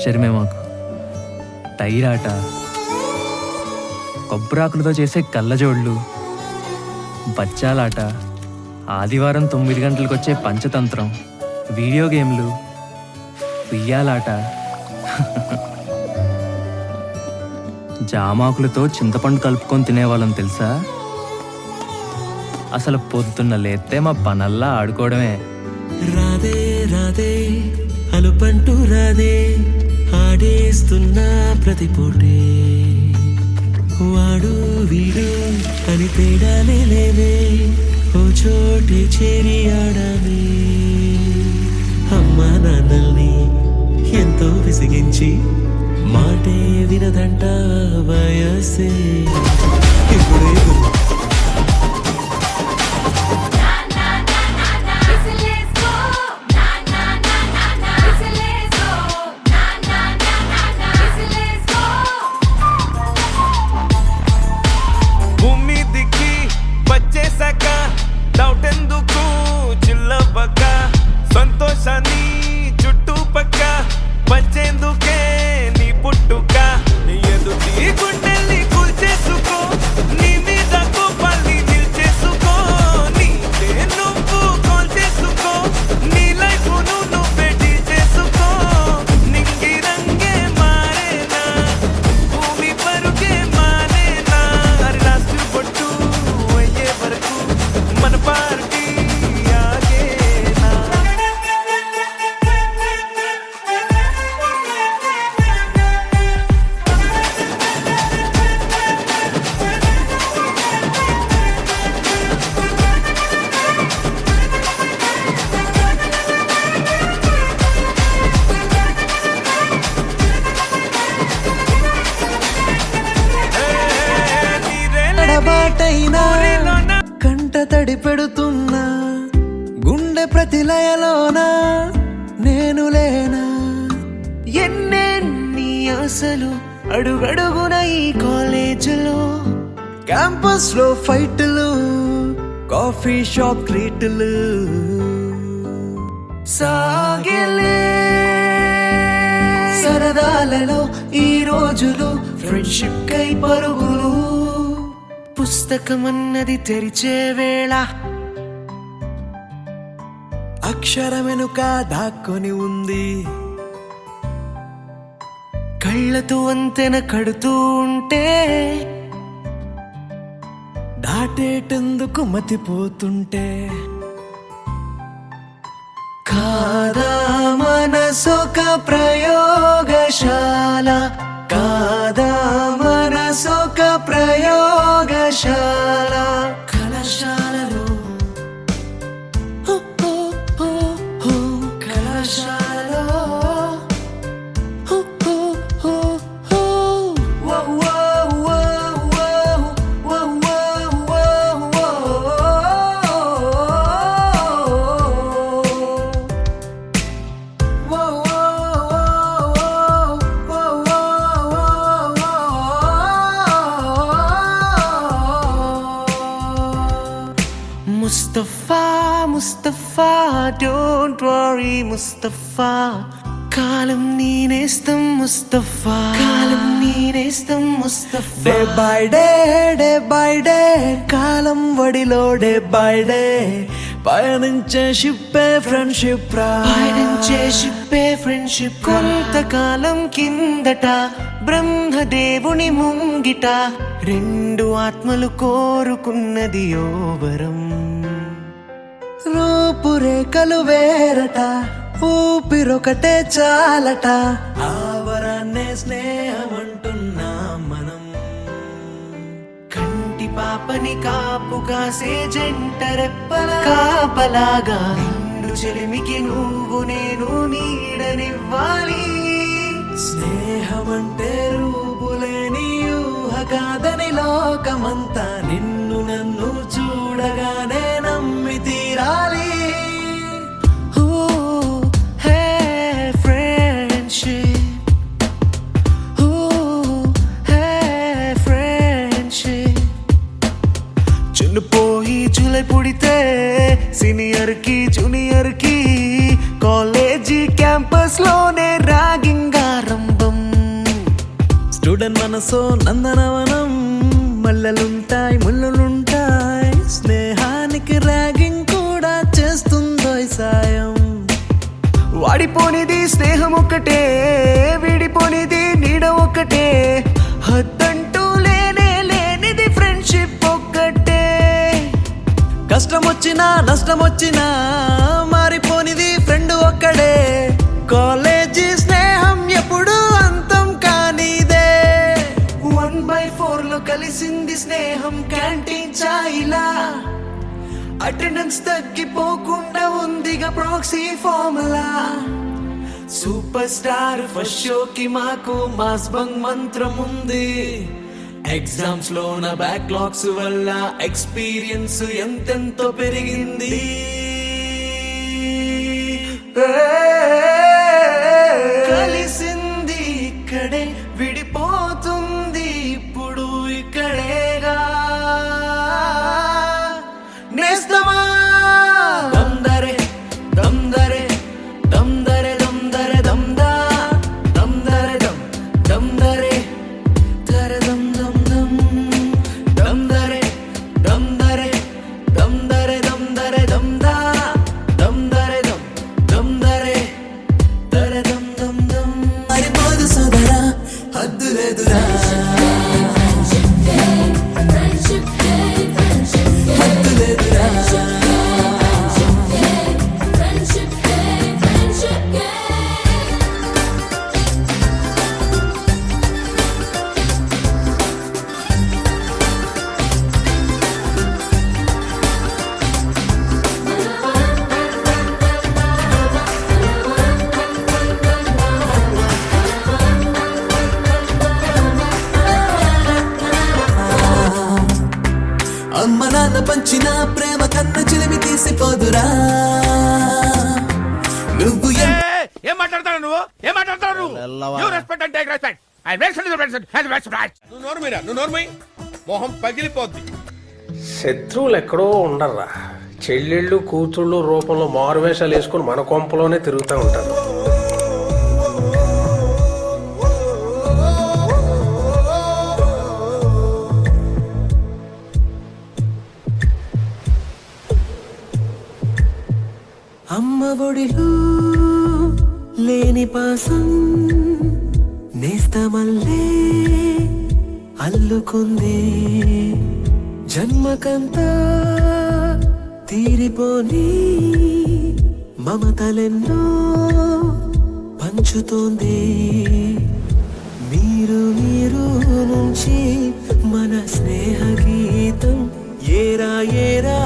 ఆశ్చర్యమే మాకు. టైరాట కొబ్బరాకులతో చేసే కళ్ళజోళ్ళు బచ్చాలాట ఆదివారం తొమ్మిది గంటలకు వచ్చే పంచతంత్రం వీడియో గేమ్లు ఉయ్యాలాట. జామాకులతో చింతపండు కలుపుకొని తినేవాళ్ళం తెలుసా? అసలు పొద్దున్న లేస్తే మా పనల్లా ఆడుకోవడమే. రాదే రాదే అలుపంటూ రాదే. ఆడేస్తున్న ప్రతి పూటే. వాడు వీడు అని తేడాలే లేవే. ఓ చోటే చేరి ఆడమే. అమ్మా నాన్నల్ని ఎంతో విసిగించి మాటే వినదంట వయసే. ఇప్పుడే గుండె నేను లేనా? ఎన్నెన్ని ఆశలు అడుగడుగున ఈ కాలేజీలో? క్యాంపస్లో ఫైట్లు కాఫీ షాప్ ట్రీట్లు సాగలే. సరదాలలో ఈ రోజులు ఫ్రెండ్షిప్ కై పరుగులు. పుస్తకం అన్నది తెరిచే వేళ అక్షరమెనుక దాక్కొని ఉంది. కళ్ళతో వంతెన కడుతూ ఉంటే దాటేటందుకు మతిపోతుంటే? కాదా మనసొక ప్రయోగశాల? కాదా మనసొక ప్రయోగశాల? కలశాల డోంట్ వరీ ముస్తఫా కాలం నేనేస్తాం ముస్తఫా కాలం నేనేస్తాం Mustafa day by day day by day కాలం వడిలో డే బై డే పయనించే షిప్పే ఫ్రెండ్షిప్ రా. పయనించే షిప్పే ఫ్రెండ్షిప్ కొంతకాలం కిందట బ్రహ్మదేవుని ముంగిట. రెండు ఆత్మలు కోరుకున్నది ఓవరం రేఖలు వేరట ఊపిరొకటే చాలట. ఆవరాన్నే స్నేహమంటున్నాం మనం. కంటి పాపని కాపు కాసే జంట రెప్పల కాపలాగా. నిండు చెలిమికి నువ్వు నేను నీడనివ్వాలి. స్నేహమంటే రూపులేని ఊహ కాదని లోకమంతా నిన్ను నన్ను చూడగానే జూనియర్కి కాలేజీ క్యాంపస్లోనే రాగింగారం మనసో నందనవనం మల్లెలుంటాయి ముళ్ళులుంటాయి స్నేహానికి ర్యాగింగ్ కూడా చేస్తుందో సాయం. వాడిపోనిది స్నేహం ఒక్కటే విడిపోనిది నీడ ఒక్కటే హద్దంటూ లేనే లేనిది ఫ్రెండ్షిప్ ఒక్కటే. కష్టం వచ్చినా నష్టం వచ్చినా అటెండెన్స్ తగ్గిపోకుండా ఉందిగా proxy formula super star first షోకి మాకు మాస్ బంగ్ మంత్రం ఉంది. ఎగ్జామ్స్లో నా బ్యాక్లాగ్స్ వల్ల ఎక్స్పీరియన్స్ ఎంతెంతో పెరిగింది? నువ్వు నోరు మీరా నువ్వు నోరు మీ మొహం పగిలిపోద్ది. శత్రువులు ఎక్కడో ఉండర్రా. చెల్లెళ్ళు కూతుళ్ళు రూపంలో మారువేషాలు వేసుకుని మన కొంపలోనే తిరుగుతూ ఉంటారు. అమ్మ ఒడిలో లేని పాసం నేస్తమల్లే అల్లుకుంది జన్మకంతా తీరిపోని మమతలెన్నో పంచుతోంది. మీరు మీరు నుంచి మన స్నేహ గీతం ఏరా ఏరా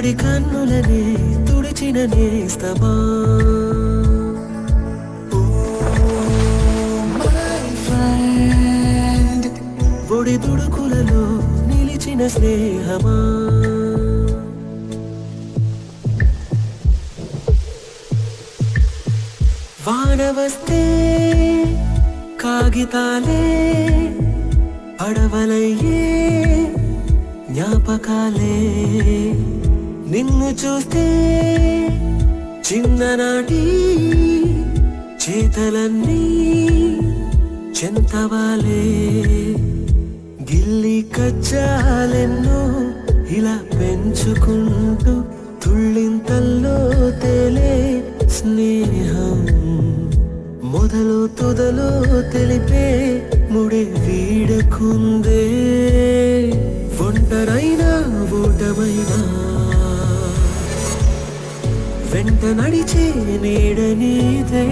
వాడి కన్నులనే తుడిచిన నేస్తమా? ఒడి దుడుకులలో నిలిచిన స్నేహమా? వాన వస్తే కాగితాలే పడవలయ్యే జ్ఞాపకాలే. నిన్ను చూస్తే చిన్ననాటి చేతలన్నీ చెంతవాలే. గిల్లి కచ్చాలెన్నో ఇలా పెంచుకుంటూ తుళ్ళింతల్లో తేలే స్నేహం. మొదలు తుదలో తెలిపే ముడి వీడకుందే. ఒంటరైనా ఓటమైనా వెంట నడిచే నీడనీదే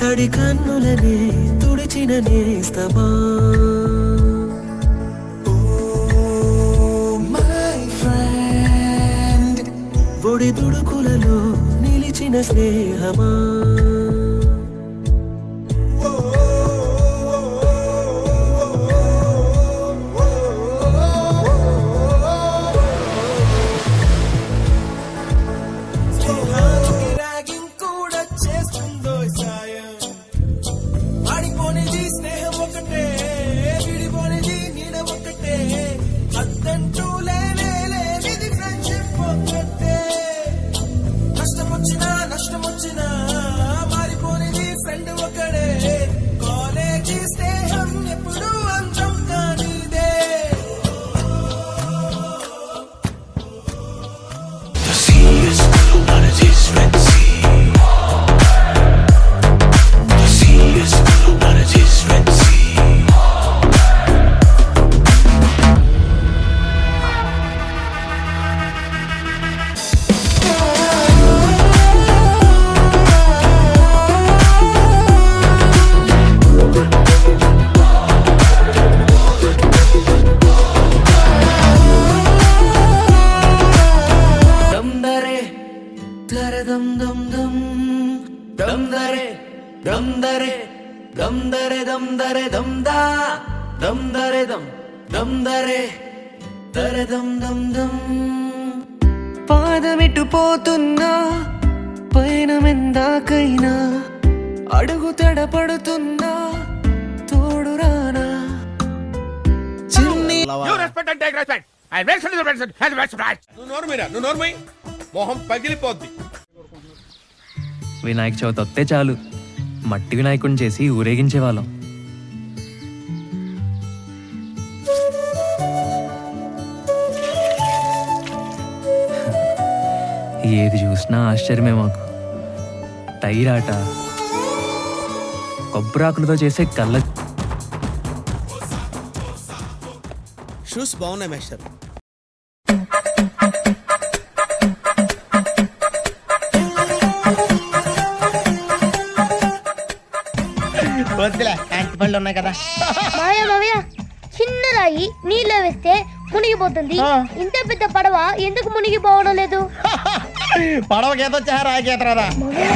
తడి కన్నులనే తుడిచిన నేస్తమా. ఒడి దుడుకులలో నిలిచిన స్నేహమా. దరే దమ్ దా దమ్ దరే దమ్ దమ్ దరే దరే దమ్ దమ్ దమ్. పాదమిటు పోతున్నా పైన మెందాకైనా అడుగు తడపడుతున్నా తోడు రానా? Chinni you respect and take respect I respect నువ్వు నోరు మీరా? నువ్వు నోరు మొహం పగిలిపోద్ది. వినాయక చవితి వస్తే చాలు. మట్టి వినాయకుడిని చేసి ఊరేగించేవాళ్ళం ఏది చూసినా ఆశ్చర్యమే మాకు. టైర్ ఆట కొబ్బరాకులతో చేసే కళ్ళ షూస్ బాగున్నాయి మేస్టర్. వద్దులే అంటి పళ్ళు ఉన్నాయి కదా. మాయ మావయ్య చిన్న రాయి నీళ్ళు వేస్తే మునిగిపోతుంది. ఇంత పెద్ద పడవ ఎందుకు మునిగిపోవడం లేదు? పడవ గీత వచ్చా రాయి గీత రాదా? మావయ్య,